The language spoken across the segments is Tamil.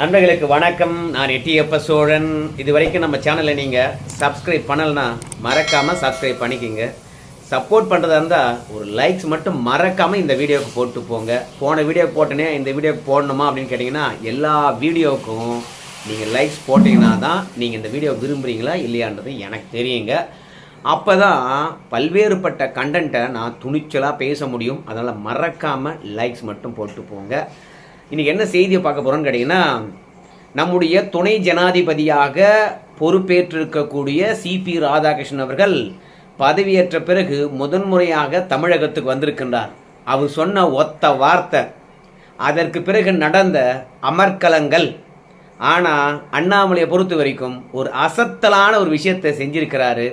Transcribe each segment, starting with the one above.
நண்பர்களுக்கு வணக்கம். நான் எட்டியப்ப சோழன். இது வரைக்கும் நம்ம சேனலை நீங்கள் சப்ஸ்கிரைப் பண்ணலைன்னா மறக்காமல் சப்ஸ்கிரைப் பண்ணிக்கிங்க. சப்போர்ட் பண்ணுறதா இருந்தால் ஒரு லைக்ஸ் மட்டும் மறக்காமல் இந்த வீடியோவுக்கு போட்டு போங்க. போன வீடியோக்கு போட்டனே இந்த வீடியோக்கு போடணுமா அப்படின்னு கேட்டிங்கன்னா எல்லா வீடியோவுக்கும் நீங்கள் லைக்ஸ் போட்டிங்கன்னா தான் நீங்கள் இந்த வீடியோ விரும்புகிறீங்களா இல்லையான்றது எனக்கு தெரியுங்க. அப்போ தான் பல்வேறுபட்ட கண்டென்ட்டை நான் துணிச்சலாக பேச முடியும். அதனால் மறக்காமல் லைக்ஸ் மட்டும் போட்டு போங்க. இன்றைக்கி என்ன செய்தியை பார்க்க போகிறோன்னு கேட்டிங்கன்னா நம்முடைய துணை ஜனாதிபதியாக பொறுப்பேற்றிருக்கக்கூடிய சிபி ராதாகிருஷ்ணன் அவர்கள் பதவியேற்ற பிறகு முதன்முறையாக தமிழகத்துக்கு வந்திருக்கின்றார். அவர் சொன்ன ஒத்த வார்த்தை. அதற்கு பிறகு நடந்த அமர்க்கலங்கள் ஆனால் அண்ணாமலையை பொறுத்த வரைக்கும் ஒரு அசத்தலான ஒரு விஷயத்தை செஞ்சிருக்கிறாரு.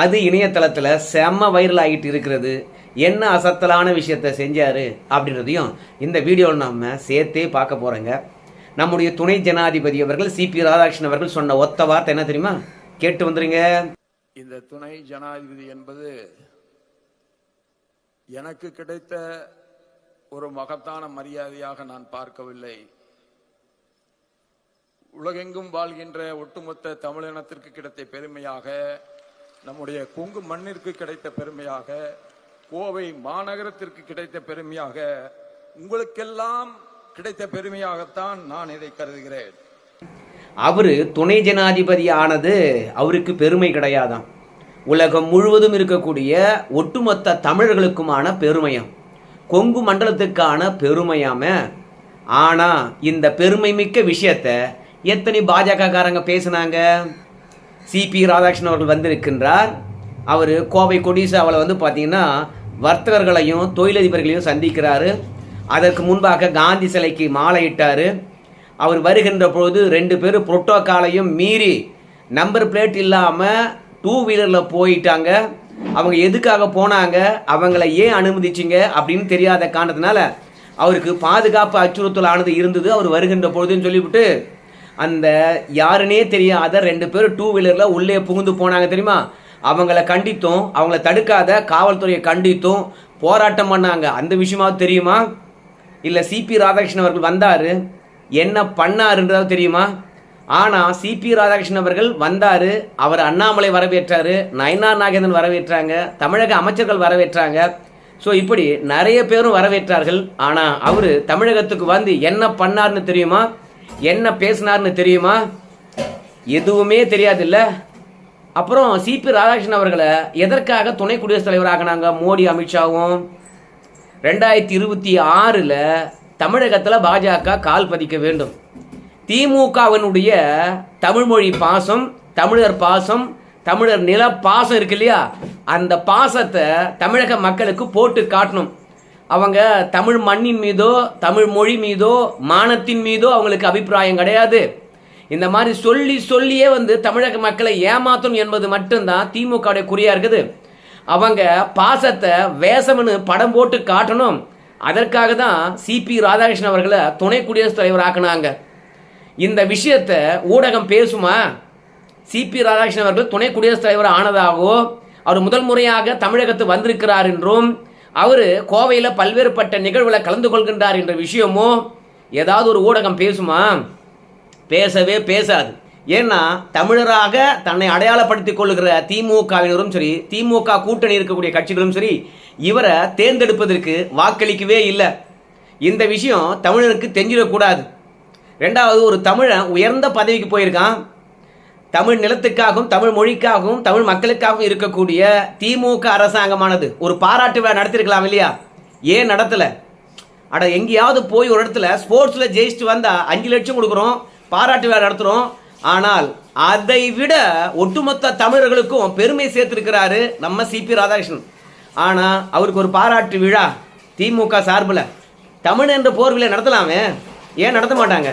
அது இணையதளத்தில் செம்ம வைரல் ஆகிட்டு இருக்கிறது. என்ன அசத்தலான விஷயத்தை செஞ்சார் அப்படின்றதையும் இந்த வீடியோவில் நம்ம சேர்த்தே பார்க்க போகிறோங்க நம்முடைய துணை ஜனாதிபதி அவர்கள் சிபி ராதாகிருஷ்ணன் அவர்கள் சொன்ன ஒத்த வார்த்தை என்ன தெரியுமா? கேட்டு வந்துருங்க. இந்த துணை ஜனாதிபதி என்பது எனக்கு கிடைத்த ஒரு மகத்தான மரியாதையாக நான் பார்க்கவில்லை. உலகெங்கும் வாழ்கின்ற ஒட்டுமொத்த தமிழினத்திற்கு கிடைத்த பெருமையாக நம்முடைய கொங்கு மண்ணிற்கு கிடைத்த பெருமையாக கோவை மாநகரத்திற்கு கிடைத்த பெருமையாக உங்களுக்கெல்லாம் கிடைத்த பெருமையாகத்தான் நான் இதை கருதுகிறேன். அவர் துணை ஜனாதிபதி ஆனது அவருக்கு பெருமை கிடையாதாம். உலகம் முழுவதும் இருக்கக்கூடிய ஒட்டுமொத்த தமிழர்களுக்குமான பெருமையாம். கொங்கு மண்டலத்துக்கான பெருமையாம ஆனா இந்த பெருமை மிக்க விஷயத்த எத்தனை பாஜக காரங்க சிபி ராதாகிருஷ்ணன் அவர்கள் வந்திருக்கின்றார். அவர் கோவை கொடிசாவில் வந்து பார்த்தீங்கன்னா வர்த்தகர்களையும் தொழிலதிபர்களையும் சந்திக்கிறாரு. அதற்கு முன்பாக காந்தி சிலைக்கு மாலையிட்டார். அவர் வருகின்ற பொழுது ரெண்டு பேரும் புரோட்டோக்காலையும் மீறி நம்பர் பிளேட் இல்லாமல் டூ வீலரில் போயிட்டாங்க. அவங்க எதுக்காக போனாங்க? அவங்கள ஏன் அனுமதிச்சிங்க? அப்படின்னு தெரியாத காரணத்தினால அவருக்கு பாதுகாப்பு அச்சுறுத்தல் ஆனது இருந்தது. அவர் வருகின்ற பொழுதுன்னு சொல்லிவிட்டு அந்த யாருன்னே தெரியாத ரெண்டு பேரும் டூ வீலரில் உள்ளே புகுந்து போனாங்க தெரியுமா? அவங்கள கண்டித்தும் அவங்கள தடுக்காத காவல்துறையை கண்டித்தும் போராட்டம் பண்ணாங்க. அந்த விஷயமாவது தெரியுமா? இல்லை சிபி ராதாகிருஷ்ணன் அவர்கள் வந்தார் என்ன பண்ணாருன்றதாவது தெரியுமா? ஆனால் சிபி ராதாகிருஷ்ணன் அவர்கள் வந்தார் அவர் அண்ணாமலை வரவேற்றார் நயனா நாகேந்திரன் வரவேற்றாங்க தமிழக அமைச்சர்கள் வரவேற்றாங்க. ஸோ இப்படி நிறைய பேரும் வரவேற்றார்கள். ஆனால் அவர் தமிழகத்துக்கு வந்து என்ன பண்ணார்னு தெரியுமா? என்ன பேசினார்னு தெரியுமா? எதுவுமே தெரியாதுல்ல. அப்புறம் சிபி ராதாகிருஷ்ணன் அவர்களை எதற்காக துணை குடியரசுத் தலைவராகினாங்க? மோடி அமித்ஷாவும். ரெண்டாயிரத்தி இருபத்தி ஆறில் தமிழகத்தில் பாஜக கால் பதிக்க வேண்டும். திமுகவினுடைய தமிழ்மொழி பாசம் தமிழர் பாசம் தமிழர் நில பாசம் இருக்கு இல்லையா? அந்த பாசத்தை தமிழக மக்களுக்கு போட்டு காட்டணும். அவங்க தமிழ் மண்ணின் மீதோ தமிழ் மொழி மீதோ மானத்தின் மீதோ அவங்களுக்கு அபிப்பிராயம் கிடையாது. இந்த மாதிரி சொல்லி சொல்லியே வந்து தமிழக மக்களை ஏமாத்தணும் என்பது மட்டும்தான் திமுகவுடைய குறியா இருக்குது. அவங்க பாசத்தை வேசம்னு படம் போட்டு காட்டணும். அதற்காக தான் சிபி ராதாகிருஷ்ணன் அவர்களை துணை குடியரசுத் தலைவர் ஆக்குனாங்க. இந்த விஷயத்தை ஊடகம் பேசுமா? சிபி ராதாகிருஷ்ணன் அவர்கள் துணை குடியரசுத் தலைவர் ஆனதாகவோ அவர் முதல் முறையாக தமிழகத்து வந்திருக்கிறார் என்றும் அவர் கோவையில் பல்வேறுபட்ட நிகழ்வுகளை கலந்து கொள்கின்றார் என்ற விஷயமோ ஏதாவது ஒரு ஊடகம் பேசுமா? பேசவே பேசாது. ஏன்னா தமிழராக தன்னை அடையாளப்படுத்திக் கொள்ளுகிற திமுகவினரும் சரி திமுக கூட்டணி இருக்கக்கூடிய கட்சிகளும் சரி இவரை தேர்ந்தெடுப்பதற்கு வாக்களிக்கவே இல்லை. இந்த விஷயம் தமிழருக்கு தெரிஞ்சிடக்கூடாது. ரெண்டாவது ஒரு தமிழன் உயர்ந்த பதவிக்கு போயிருக்கான். தமிழ் நிலத்துக்காகவும் தமிழ் மொழிக்காகவும் தமிழ் மக்களுக்காகவும் இருக்கக்கூடிய திமுக அரசாங்கமானது. ஒரு பாராட்டு விழா நடத்திருக்கலாம் இல்லையா? ஏன் நடத்தலை? அட எங்கேயாவது போய் ஒரு இடத்துல ஸ்போர்ட்ஸில் ஜெயிச்சுட்டு வந்தால் அஞ்சு லட்சம் கொடுக்குறோம். பாராட்டு விழா நடத்துகிறோம் ஆனால் அதை விட ஒட்டுமொத்த தமிழர்களுக்கும் பெருமை சேர்த்திருக்கிறாரு நம்ம சிபி ராதாகிருஷ்ணன். ஆனால் அவருக்கு ஒரு பாராட்டு விழா திமுக சார்பில். தமிழ் என்ற போர்விலை நடத்தலாமே? ஏன் நடத்த மாட்டாங்க?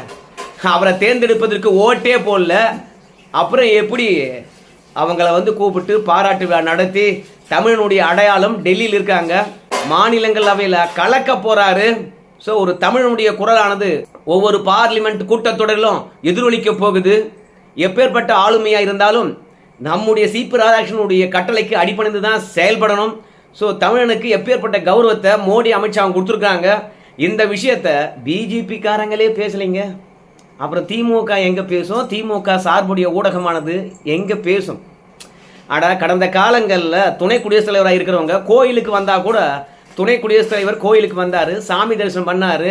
அவரை தேர்ந்தெடுப்பதற்கு ஓட்டே போடல. அப்புறம் எப்படி அவங்கள வந்து கூப்பிட்டு பாராட்டு விழா நடத்தி தமிழனுடைய அடையாளம் டெல்லியில் இருக்காங்க? மாநிலங்களவையில் கலக்க போகிறாரு ஸோ ஒரு தமிழனுடைய குரலானது ஒவ்வொரு பார்லிமெண்ட் கூட்டத்தொடரிலும் எதிரொலிக்க போகுது. எப்பேற்பட்ட ஆளுமையா இருந்தாலும் நம்முடைய சிபி ராதாகிருஷ்ணனுடைய கட்டளைக்கு அடிப்படைந்து தான் செயல்படணும். ஸோ தமிழனுக்கு எப்பேற்பட்ட கௌரவத்தை மோடி அமைச்சர் அவங்க கொடுத்துருக்காங்க. இந்த விஷயத்த பிஜேபிக்காரங்களே பேசலைங்க. அப்புறம் திமுக எங்கே பேசும்? திமுக சார்புடைய ஊடகமானது எங்கே பேசும்? அட கடந்த காலங்களில் துணை குடியரசுத் தலைவராக இருக்கிறவங்க கோயிலுக்கு வந்தால் கூட துணை குடியரசுத் தலைவர் கோயிலுக்கு வந்தார் சாமி தரிசனம் பண்ணார்.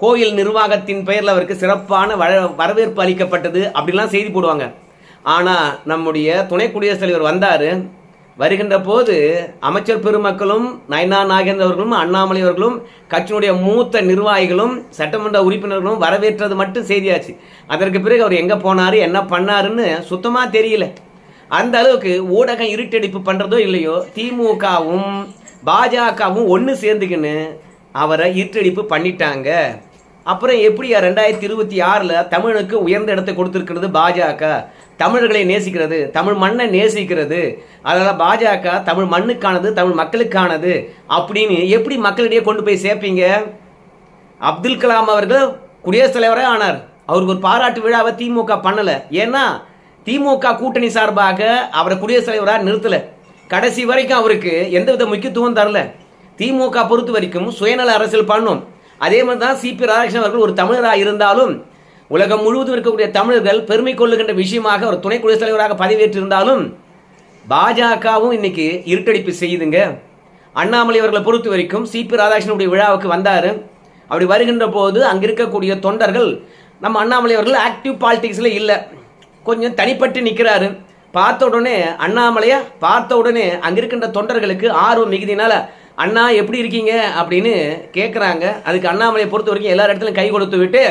கோயில் நிர்வாகத்தின் பெயரில் அவருக்கு சிறப்பான வர வரவேற்பு அளிக்கப்பட்டது அப்படிலாம் செய்தி போடுவாங்க. ஆனால் நம்முடைய துணை குடியரசுத் தலைவர் வந்தார். வருகின்ற போது அமைச்சர் பெருமக்களும் நயனா நாகேந்திர அவர்களும் அண்ணாமலை அவர்களும் கட்சியினுடைய மூத்த நிர்வாகிகளும் சட்டமன்ற உறுப்பினர்களும் வரவேற்றது மட்டும் செய்தியாச்சு. அதற்கு பிறகு அவர் எங்கே போனார் என்ன பண்ணாருன்னு சுத்தமாக தெரியல. அந்த அளவுக்கு ஊடகம் இருட்டடிப்பு பண்ணுறதோ இல்லையோ திமுகவும் பாஜகவும் ஒன்று சேர்ந்துக்கின்னு அவரை இருட்டடிப்பு பண்ணிட்டாங்க. அப்புறம் எப்படியா ரெண்டாயிரத்தி இருபத்தி ஆறில் தமிழுக்கு உயர்ந்த இடத்தை கொடுத்துருக்கிறது பாஜக? தமிழர்களை நேசிக்கிறது தமிழ் மண்ணை நேசிக்கிறது. அதனால் பாஜக தமிழ் மண்ணுக்கானது தமிழ் மக்களுக்கானது அப்படின்னு எப்படி மக்களிடையே கொண்டு போய் சேர்ப்பீங்க? அப்துல் கலாம் அவர்கள் குடியரசுத் தலைவரே ஆனார். அவருக்கு ஒரு பாராட்டு விழாவை திமுக பண்ணலை. ஏன்னா திமுக கூட்டணி சார்பாக அவரை குடியரசுத் தலைவராக நிறுத்தலை. கடைசி வரைக்கும் அவருக்கு எந்தவித முக்கியத்துவம் தரல. திமுக பொறுத்த வரைக்கும் சுயநல அரசியல் பண்ணும். அதே மாதிரி தான் சிபி ராதாகிருஷ்ணன் அவர்கள் ஒரு தமிழராக இருந்தாலும் உலகம் முழுவதும் இருக்கக்கூடிய தமிழர்கள் பெருமை கொள்ளுகின்ற விஷயமாக ஒரு துணை குடியரசுத் தலைவராக பதவியேற்றிருந்தாலும் பாஜகவும் இன்னைக்கு இருட்டடிப்பு செய்யுதுங்க. அண்ணாமலை அவர்களை பொறுத்த வரைக்கும் சிபி ராதாகிருஷ்ணனுடைய விழாவுக்கு வந்தார். அப்படி வருகின்ற போது அங்கே இருக்கக்கூடிய தொண்டர்கள் நம்ம அண்ணாமலை அவர்கள் ஆக்டிவ் பாலிடிக்ஸில் இல்லை. கொஞ்சம் தனிப்பட்டு நிற்கிறாரு பார்த்த உடனே அண்ணாமலையா? பார்த்த உடனே அங்கே இருக்கின்ற தொண்டர்களுக்கு ஆர்வம் மிகுதினால அண்ணா எப்படி இருக்கீங்க? அப்படின்னு கேட்குறாங்க அதுக்கு அண்ணாமலையை பொறுத்த வரைக்கும் எல்லா இடத்துலையும் கை கொடுத்து விட்டு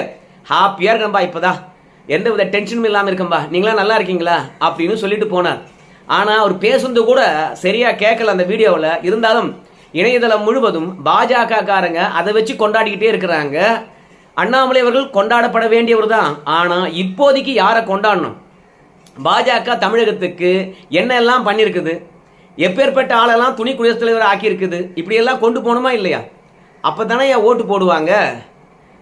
ஹாப்பியாக இருக்கம்பா இப்போதான் எந்த வித டென்ஷனும் இல்லாமல் இருக்கம்பா. நீங்களாம் நல்லா இருக்கீங்களா? அப்படின்னு சொல்லிட்டு போனார். ஆனால் அவர் பேசுனது கூட சரியாக கேட்கல அந்த வீடியோவில். இருந்தாலும் இணையதளம் முழுவதும் பாஜக காரங்க அதை வச்சு கொண்டாடிக்கிட்டே இருக்கிறாங்க. அண்ணாமலை அவர்கள் கொண்டாடப்பட வேண்டியவர் தான் ஆனால் இப்போதைக்கு யாரை கொண்டாடணும்? பாஜக தமிழகத்துக்கு என்னெல்லாம் பண்ணியிருக்குது? எப்பேற்பட்ட ஆளெல்லாம் துணி குடியரசுத் தலைவர் ஆக்கியிருக்குது? இப்படியெல்லாம் கொண்டு போகணுமா இல்லையா? அப்போ தானே என் ஓட்டு போடுவாங்க.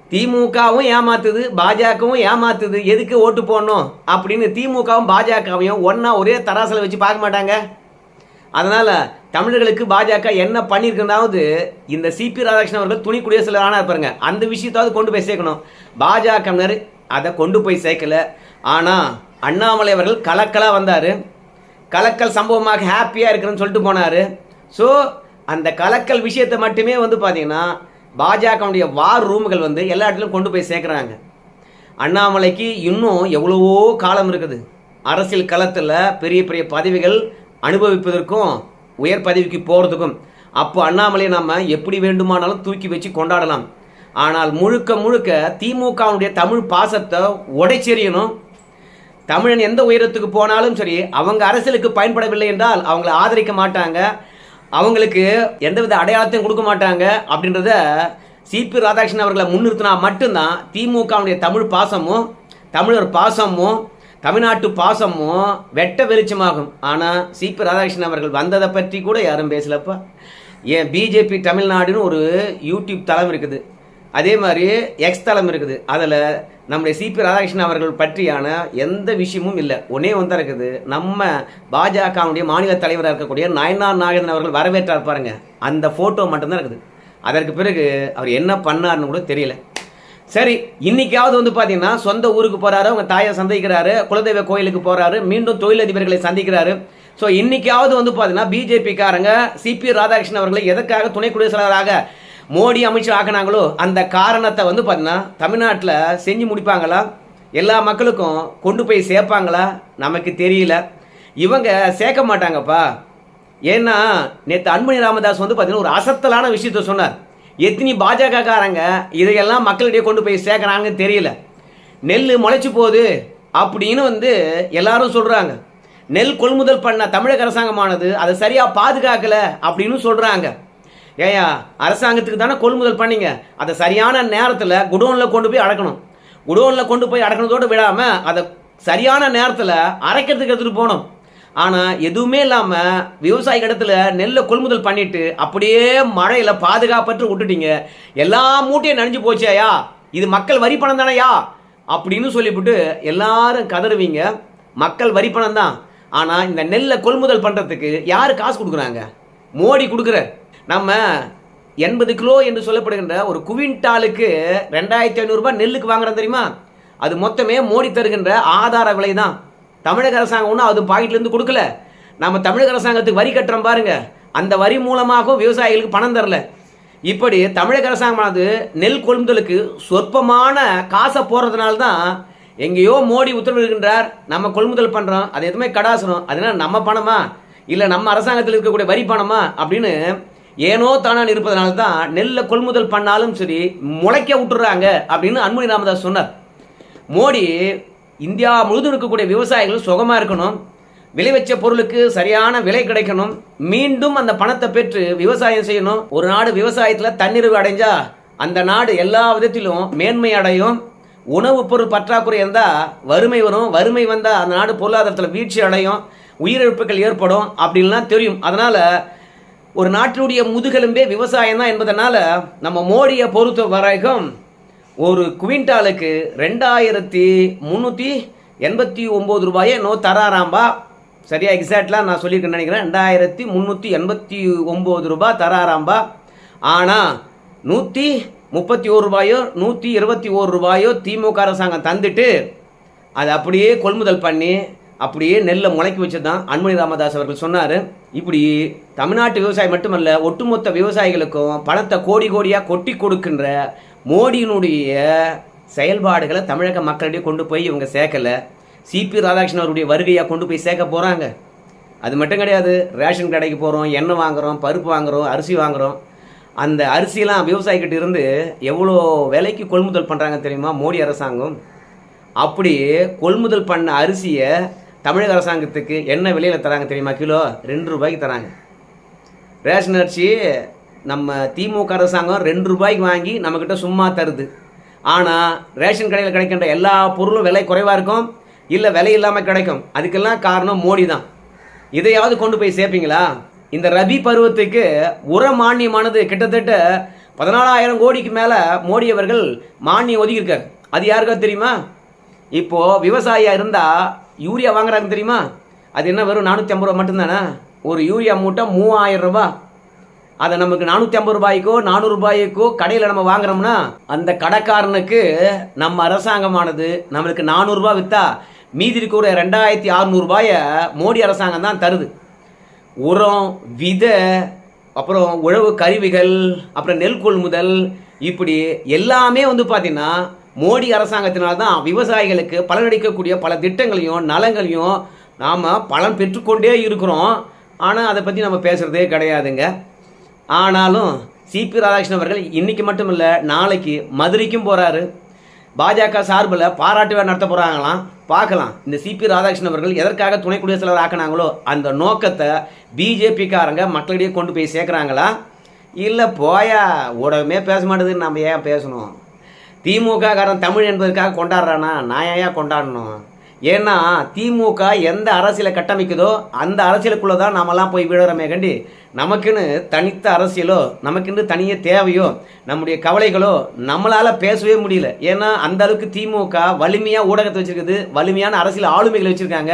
திமுகவும் ஏமாத்துது பாஜகவும் ஏமாத்துது. எதுக்கு ஓட்டு போடணும்? அப்படின்னு திமுகவும் பாஜகவையும் ஒன்றா ஒரே தராசில் வச்சு பார்க்க மாட்டாங்க. அதனால் தமிழர்களுக்கு பாஜக என்ன பண்ணியிருக்குனாவது இந்த சிபி ராதாகிருஷ்ணன் அவர்கள் துணி குடியரசு தலைவர் இருப்பாருங்க பாருங்க. அந்த விஷயத்தாவது கொண்டு போய் சேர்க்கணும். பாஜகவினர் அதை கொண்டு போய் சேர்க்கல. ஆனால் அண்ணாமலை அவர்கள் கலக்கலாக வந்தார். கலக்கல் சம்பவமாக ஹாப்பியாக இருக்கிறேன்னு சொல்லிட்டு போனார். ஸோ அந்த கலக்கல் விஷயத்தை மட்டுமே வந்து பார்த்தீங்கன்னா பாஜகவுடைய வார் ரூம்கள் வந்து எல்லா இடத்துலையும் கொண்டு போய் சேர்க்குறாங்க. அண்ணாமலைக்கு இன்னும் எவ்வளவோ காலம் இருக்குது. அரசியல் களத்தில் பெரிய பெரிய பதவிகள் அனுபவிப்பதற்கும் உயர் பதவிக்கு போகிறதுக்கும் அப்போ அண்ணாமலையை நம்ம எப்படி வேண்டுமானாலும் தூக்கி வச்சு கொண்டாடலாம். ஆனால் முழுக்க முழுக்க திமுகவுடைய தமிழ் பாசத்தை உடைச்செறியணும். தமிழன் எந்த உயரத்துக்கு போனாலும் சரி அவங்க அரசியலுக்கு பயன்படவில்லை என்றால் அவங்களை ஆதரிக்க மாட்டாங்க. அவங்களுக்கு எந்தவித அடையாளத்தையும் கொடுக்க மாட்டாங்க. அப்படின்றத சிபி ராதாகிருஷ்ணன் அவர்களை முன்னிறுத்தினா மட்டும்தான் திமுகவுடைய தமிழ் பாசமும் தமிழர் பாசமும் தமிழ்நாட்டு பாசமும் வெட்ட வெளிச்சமாகும். ஆனால் சிபி ராதாகிருஷ்ணன் அவர்கள் வந்ததை பற்றி கூட யாரும் பேசலப்பா. ஏன் பிஜேபி தமிழ்நாடுன்னு ஒரு யூடியூப் தளம் இருக்குது. அதே மாதிரி எக்ஸ் தளம் இருக்குது. அதில் நம்முடைய சிபி ராதாகிருஷ்ணன் அவர்கள் பற்றியான எந்த விஷயமும் இல்லை. ஒன்றே ஒன்றா இருக்குது. நம்ம பாஜகவுடைய மாநில தலைவராக இருக்கக்கூடிய நயனார் நாகேந்திரன் அவர்கள் வரவேற்றார் பாருங்க. அந்த ஃபோட்டோ மட்டும்தான் இருக்குது. அதற்கு பிறகு அவர் என்ன பண்ணார்னு கூட தெரியல. சரி இன்னைக்காவது வந்து பார்த்தீங்கன்னா சொந்த ஊருக்கு போறாரு அவங்க தாயை சந்திக்கிறாரு குலதெய்வ கோயிலுக்கு போறாரு மீண்டும் தொழிலதிபர்களை சந்திக்கிறாரு. ஸோ இன்னைக்காவது வந்து பார்த்தீங்கன்னா பிஜேபி காரங்க சிபி ராதாகிருஷ்ணன் அவர்களை எதற்காக துணை குடியரசாளராக மோடி அமைச்சர் ஆக்கினாங்களோ அந்த காரணத்தை வந்து பார்த்தீங்கன்னா தமிழ்நாட்டில் செஞ்சு முடிப்பாங்களா? எல்லா மக்களுக்கும் கொண்டு போய் சேர்ப்பாங்களா? நமக்கு தெரியல. இவங்க சேர்க்க மாட்டாங்கப்பா. ஏன்னா நேற்று அன்புமணி ராமதாஸ் வந்து பார்த்தீங்கன்னா ஒரு அசத்தலான விஷயத்த சொன்னார். எத்தனி பாஜக காரங்க இதையெல்லாம் மக்களிடையே கொண்டு போய் சேர்க்குறாங்கன்னு தெரியல. நெல் முளைச்சி போகுது அப்படின்னு வந்து எல்லாரும் சொல்கிறாங்க நெல் கொள்முதல் பண்ண தமிழக அரசாங்கமானது அதை சரியாக பாதுகாக்கல அப்படின்னு சொல்கிறாங்க ஏயா அரசாங்கத்துக்கு தானே கொள்முதல் பண்ணீங்க. அதை சரியான நேரத்தில் குடோனில் கொண்டு போய் அடக்கணும். குடோனில் கொண்டு போய் அடக்கணத்தோடு விடாமல் அதை சரியான நேரத்தில் அரைக்கிறதுக்கு எடுத்துகிட்டு போகணும். ஆனால் எதுவுமே இல்லாமல் விவசாய இடத்துல நெல்லை கொள்முதல் பண்ணிட்டு அப்படியே மழையில் பாதுகாப்பற்று விட்டுட்டீங்க. எல்லா மூட்டையும் நனைஞ்சு போச்சேயா இது மக்கள் வரி பணம் தானேயா அப்படின்னு சொல்லிவிட்டு எல்லாரும் கதறுவீங்க. மக்கள் வரி பணம் தான். ஆனால் இந்த நெல்லை கொள்முதல் பண்ணுறதுக்கு யார் காசு கொடுக்குறாங்க? மோடி கொடுக்குற நம்ம எண்பது கிலோ என்று சொல்லப்படுகின்ற ஒரு குவிண்டாலுக்கு ரெண்டாயிரத்தி ஐநூறுரூபா நெல்லுக்கு வாங்குறோம் தெரியுமா? அது மொத்தமே மோடி தருகின்ற ஆதார விலை தான் தமிழக அரசாங்கம் ஒன்றும் அது பாக்கெட்லேருந்து கொடுக்கல. நம்ம தமிழக அரசாங்கத்துக்கு வரி கட்டுறோம் பாருங்க. அந்த வரி மூலமாகவும் விவசாயிகளுக்கு பணம் தரல. இப்படி தமிழக அரசாங்கமானது நெல் கொள்முதலுக்கு சொற்பமான காசை போடுறதுனால தான் எங்கேயோ மோடி உத்தரவிடுகின்றார் நம்ம கொள்முதல் பண்ணுறோம் அது எதுவுமே கடாசனம் அதனால் நம்ம பணமா? இல்லை நம்ம அரசாங்கத்தில் இருக்கக்கூடிய வரி பணமா? அப்படின்னு ஏனோ தானான் இருப்பதனால தான் நெல்லை கொள்முதல் பண்ணாலும் சரி முளைக்க விட்டுறாங்க அப்படின்னு அன்புமணி ராமதாஸ் சொன்னார். மோடி இந்தியா முழுதும் இருக்கக்கூடிய விவசாயிகள் சுகமாக இருக்கணும் விளைவிச்ச பொருளுக்கு சரியான விலை கிடைக்கணும் மீண்டும் அந்த பணத்தை பெற்று விவசாயம் செய்யணும். ஒரு நாடு விவசாயத்தில் தன்னிறைவு அடைஞ்சா அந்த நாடு எல்லா விதத்திலும் மேன்மை அடையும். உணவுப் பொருள் பற்றாக்குறை இருந்தால் வறுமை வரும். வறுமை வந்தால் அந்த நாடு பொருளாதாரத்தில் வீழ்ச்சி அடையும். உயிரிழப்புகள் ஏற்படும் அப்படின்லாம் தெரியும். அதனால் ஒரு நாட்டினுடைய முதுகெலும்பே விவசாயம் தான் என்பதனால நம்ம மோடியை பொறுத்த வரைக்கும் ஒரு குவிண்டாலுக்கு ரெண்டாயிரத்தி முந்நூற்றி எண்பத்தி ஒம்பது ரூபாயே நோ தராராம்பா. சரியாக எக்ஸாக்ட்லாம் நான் சொல்லியிருக்கேன்னு நினைக்கிறேன். ரெண்டாயிரத்தி முந்நூற்றி எண்பத்தி ஒம்பது ரூபாய் தராராம்பா. ஆனால் நூற்றி முப்பத்தி ஒரு ரூபாயோ நூற்றி இருபத்தி ஒரு ரூபாயோ திமுக அரசாங்கம் தந்துட்டு அதை அப்படியே கொள்முதல் பண்ணி அப்படியே நெல்லை முளைக்க வச்சது தான் அன்புமணி ராமதாஸ் அவர்கள் சொன்னார். இப்படி தமிழ்நாட்டு விவசாயி மட்டுமல்ல ஒட்டுமொத்த விவசாயிகளுக்கும் பணத்தை கோடி கோடியாக கொட்டி கொடுக்கின்ற மோடியினுடைய செயல்பாடுகளை தமிழக மக்களிடையே கொண்டு போய் இவங்க சேர்க்கலை. சிபி ராதாகிருஷ்ணன் அவருடைய வருகையாக கொண்டு போய் சேர்க்க போகிறாங்க அது மட்டும் கிடையாது ரேஷன் கடைக்கு போகிறோம் எண்ணெய் வாங்குறோம் பருப்பு வாங்குறோம் அரிசி வாங்குறோம். அந்த அரிசிலாம் விவசாயிக்கிட்ட இருந்து எவ்வளோ விலைக்கு கொள்முதல் பண்ணுறாங்க தெரியுமா? மோடி அரசாங்கம். அப்படி கொள்முதல் பண்ண அரிசியை தமிழக அரசாங்கத்துக்கு என்ன விலையில் தராங்க தெரியுமா? கிலோ ரெண்டு ரூபாய்க்கு தராங்க. ரேஷன் அரிசி நம்ம திமுக அரசாங்கம் ரெண்டு ரூபாய்க்கு வாங்கி நம்மக்கிட்ட சும்மா தருது. ஆனால் ரேஷன் கடையில் கிடைக்கின்ற எல்லா பொருளும் விலை குறைவாக இருக்கும். இல்லை விலை இல்லாமல் கிடைக்கும். அதுக்கெல்லாம் காரணம் மோடி தான். இதையாவது கொண்டு போய் சேர்ப்பீங்களா? இந்த ரபி பருவத்துக்கு உர மானியமானது கிட்டத்தட்ட பதினாலாயிரம் கோடிக்கு மேலே மோடி அவர்கள் மானியம் ஒதுக்கியிருக்காரு. அது யாருக்கா தெரியுமா? இப்போது விவசாயியாக இருந்தால் யூரியா வாங்குறாங்க தெரியுமா? அது என்ன வெறும் நானூற்றி ஐம்பது ரூபா மட்டும்தானே? ஒரு யூரியா மூட்டை மூவாயிரம் ரூபா. அதை நமக்கு நானூற்றி ஐம்பது ரூபாய்க்கோ நானூறு ரூபாய்க்கோ கடையில் நம்ம வாங்குறோம்னா அந்த கடைக்காரனுக்கு நம்ம அரசாங்கமானது நம்மளுக்கு நானூறுரூபா விற்றா மீதி இருக்கிற ரெண்டாயிரத்தி அறநூறுபாயை மோடி அரசாங்கம் தான் தருது. உரம் விதை அப்புறம் உழவு கருவிகள் அப்புறம் நெல் கொள்முதல் இப்படி எல்லாமே வந்து பார்த்திங்கன்னா மோடி அரசாங்கத்தினால் தான் விவசாயிகளுக்கு பலனளிக்கக்கூடிய பல திட்டங்களையும் நலங்களையும் நாம் பலன் பெற்றுக்கொண்டே இருக்கிறோம். ஆனால் அதை பற்றி நம்ம பேசுகிறதே கிடையாதுங்க. ஆனாலும் சிபி ராதாகிருஷ்ணன் அவர்கள் இன்றைக்கி மட்டும் இல்லை நாளைக்கு மதுரைக்கும் போகிறாரு பாஜக சார்பில் பாராட்டு வேலை நடத்த போகிறாங்களாம் பார்க்கலாம். இந்த சிபி ராதாகிருஷ்ணன் அவர்கள் எதற்காக துணை குடியரசுத் தலைவர் ஆக்கினாங்களோ அந்த நோக்கத்தை பிஜேபிக்காரங்க மக்களிடையே கொண்டு போய் சேர்க்குறாங்களா? இல்லை போயா ஊடகமே பேச மாட்டேதுன்னு நம்ம ஏன் பேசணும்? திமுக காரன் தமிழ் என்பதற்காக கொண்டாடுறானா? நான் ஏன் கொண்டாடணும்? ஏன்னா திமுக எந்த அரசியலை கட்டமைக்குதோ அந்த அரசியலுக்குள்ளே தான் நாமெல்லாம் போய் விழுறமே கண்டி. நமக்குன்னு தனித்த அரசியலோ நமக்குன்னு தனிய தேவையோ நம்முடைய கவலைகளோ நம்மளால் பேசவே முடியல. ஏன்னா அந்த அளவுக்கு திமுக வலிமையாக ஊடகத்தை வச்சுருக்குது வலிமையான அரசியல் ஆளுமைகளை வச்சுருக்காங்க.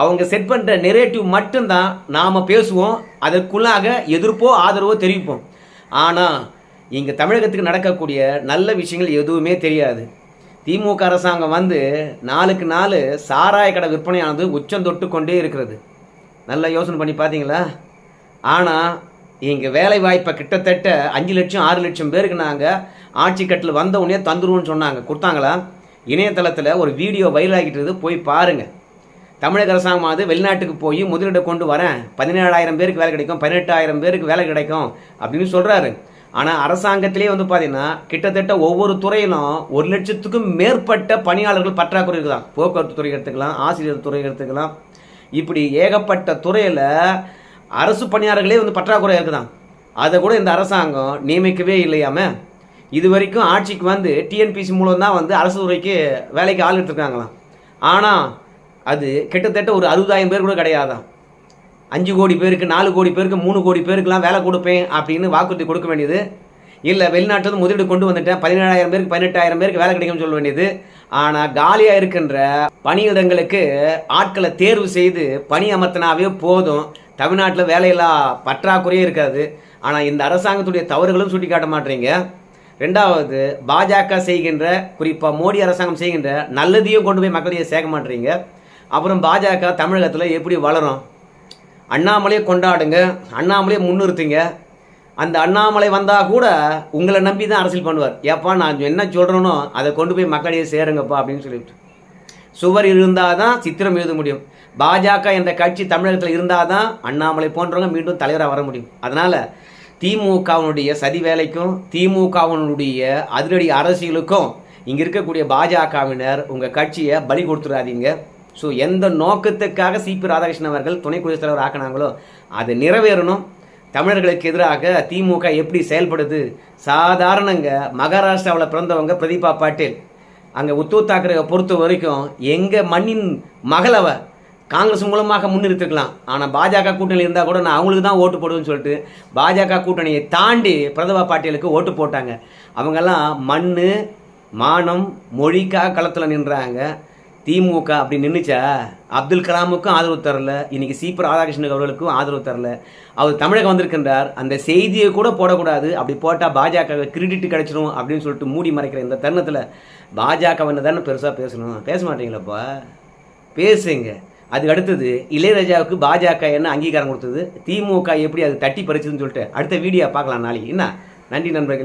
அவங்க செட் பண்ணுற நெரேட்டிவ் மட்டும்தான் நாம் பேசுவோம் அதற்குள்ளாக எதிர்ப்போ ஆதரவோ தெரிவிப்போம். ஆனால் இங்கே தமிழகத்துக்கு நடக்கக்கூடிய நல்ல விஷயங்கள் எதுவுமே தெரியாது. திமுக அரசாங்கம் வந்து நாளுக்கு நாள் சாராய கடை விற்பனையானது உச்சம் தொட்டு கொண்டே இருக்கிறது. நல்லா யோசனை பண்ணி பார்த்தீங்களா? ஆனால் இங்கே வேலை வாய்ப்பை கிட்டத்தட்ட அஞ்சு லட்சம் ஆறு லட்சம் பேருக்கு நாங்கள் ஆட்சி கட்டில் வந்த உடனே தந்துருவோம்னு சொன்னாங்க. கொடுத்தாங்களா? இணையதளத்தில் ஒரு வீடியோ வைரலாகிட்டு போய் பாருங்கள் தமிழக அரசாங்கமாவது வெளிநாட்டுக்கு போய் முதலீடு கொண்டு வரேன். பதினேழாயிரம் பேருக்கு வேலை கிடைக்கும் பதினெட்டாயிரம் பேருக்கு வேலை கிடைக்கும் அப்படின்னு சொல்கிறாரு ஆனால் அரசாங்கத்திலே வந்து பார்த்தீங்கன்னா கிட்டத்தட்ட ஒவ்வொரு துறையிலும் ஒரு லட்சத்துக்கும் மேற்பட்ட பணியாளர்கள் பற்றாக்குறை இருக்குதான் போக்குவரத்து துறை எடுத்துக்கலாம் ஆசிரியர் துறை எடுத்துக்கலாம். இப்படி ஏகப்பட்ட துறையில் அரசு பணியாளர்களே வந்து பற்றாக்குறை இருக்குதான் அதை கூட இந்த அரசாங்கம் நியமிக்கவே இல்லையாம இது வரைக்கும் ஆட்சிக்கு வந்து டிஎன்பிசி மூலம் தான் வந்து அரசு துறைக்கு வேலைக்கு ஆள் எடுத்துருக்காங்களாம். ஆனால் அது கிட்டத்தட்ட ஒரு அறுபதாயிரம் பேர் கூட கிடையாதான் அஞ்சு கோடி பேருக்கு நாலு கோடி பேருக்கு மூணு கோடி பேருக்குலாம் வேலை கொடுப்பேன் அப்படின்னு வாக்குறுதி கொடுக்க வேண்டியது. இல்லை வெளிநாட்டில் முதலீடு கொண்டு வந்துட்டேன். பதினேழாயிரம் பேருக்கு பதினெட்டாயிரம் பேருக்கு வேலை கிடைக்கும்னு சொல்ல வேண்டியது. ஆனால் காலியாக இருக்கின்ற பணியிடங்களுக்கு ஆட்களை தேர்வு செய்து பணி அமர்த்தினாவே போதும். தமிழ்நாட்டில் வேலையில்லா பற்றாக்குறையே இருக்காது. ஆனால் இந்த அரசாங்கத்துடைய தவறுகளும் சுட்டி காட்ட மாட்டேறீங்க. ரெண்டாவது பாஜக செய்கின்ற குறிப்பாக மோடி அரசாங்கம் செய்கின்ற நல்லதையும் கொண்டு போய் மக்களிடையே சேர்க்க மாட்டேறீங்க. அப்புறம் பாஜக தமிழகத்தில் எப்படி வளரும்? அண்ணாமலையை கொண்டாடுங்க. அண்ணாமலையை முன்னிறுத்துங்க. அந்த அண்ணாமலை வந்தால் கூட உங்களை நம்பி தான் அரசியல் பண்ணுவார். ஏப்பா நான் என்ன சொல்கிறேனோ அதை கொண்டு போய் மக்களிடையே சேருங்கப்பா அப்படின்னு சொல்லிட்டு. சுவர் இருந்தால் தான் சித்திரம் எழுத முடியும். பாஜக என்ற கட்சி தமிழகத்தில் இருந்தால் தான் அண்ணாமலை போன்றவங்க மீண்டும் தலைவராக வர முடியும். அதனால் திமுகவினுடைய சதி வேலைக்கும் திமுகவினுடைய அதிரடி அரசியலுக்கும் இங்கே இருக்கக்கூடிய பாஜகவினர் உங்கள் கட்சியை பலி கொடுத்துடாதீங்க ஸோ எந்த நோக்கத்துக்காக சிபி ராதாகிருஷ்ணன் அவர்கள் துணை குடியரசுத் தலைவர் ஆக்கினாங்களோ அது நிறைவேறணும். தமிழர்களுக்கு எதிராக திமுக எப்படி செயல்படுது? சாதாரணங்க மகாராஷ்டிராவில் பிறந்தவங்க பிரதீபா பாட்டீல். அங்கே உத்தவ் தாக்கரே பொறுத்த வரைக்கும் எங்கள் மண்ணின் மகளவ காங்கிரஸ் மூலமாக முன்னிறுத்திருக்கலாம். ஆனால் பாஜக கூட்டணி இருந்தால் கூட நான் அவங்களுக்கு தான் ஓட்டு போடுவேன்னு சொல்லிட்டு பாஜக கூட்டணியை தாண்டி பிரதம பாட்டியலுக்கு ஓட்டு போட்டாங்க. அவங்கெல்லாம் மண் மானம் மொழிக்காக களத்தில் நின்றாங்க. திமுக அப்படி நின்றுச்சா அப்துல் கலாமுக்கும் ஆதரவு தரல. இன்னைக்கு சீப்பு ராதாகிருஷ்ணன் அவர்களுக்கும் ஆதரவு தரல. அவர் தமிழகம் வந்திருக்கின்றார். அந்த செய்தியை கூட போடக்கூடாது. அப்படி போட்டால் பாஜக கிரெடிட் கிடச்சிரும் அப்படின்னு சொல்லிட்டு மூடி மறைக்கிற இந்த தருணத்தில் பாஜகவின தானே பெருசாக பேசணும். பேச மாட்டீங்களாப்பா. பேசுங்க. அதுக்கு அடுத்தது இளையராஜாவுக்கு பாஜக என்ன அங்கீகாரம் கொடுத்தது? திமுக எப்படி அது தட்டி பறிச்சதுன்னு சொல்லிட்டு அடுத்த வீடியோ பார்க்கலாம் நாளைக்கு. என்ன? நன்றி நண்பர்களே.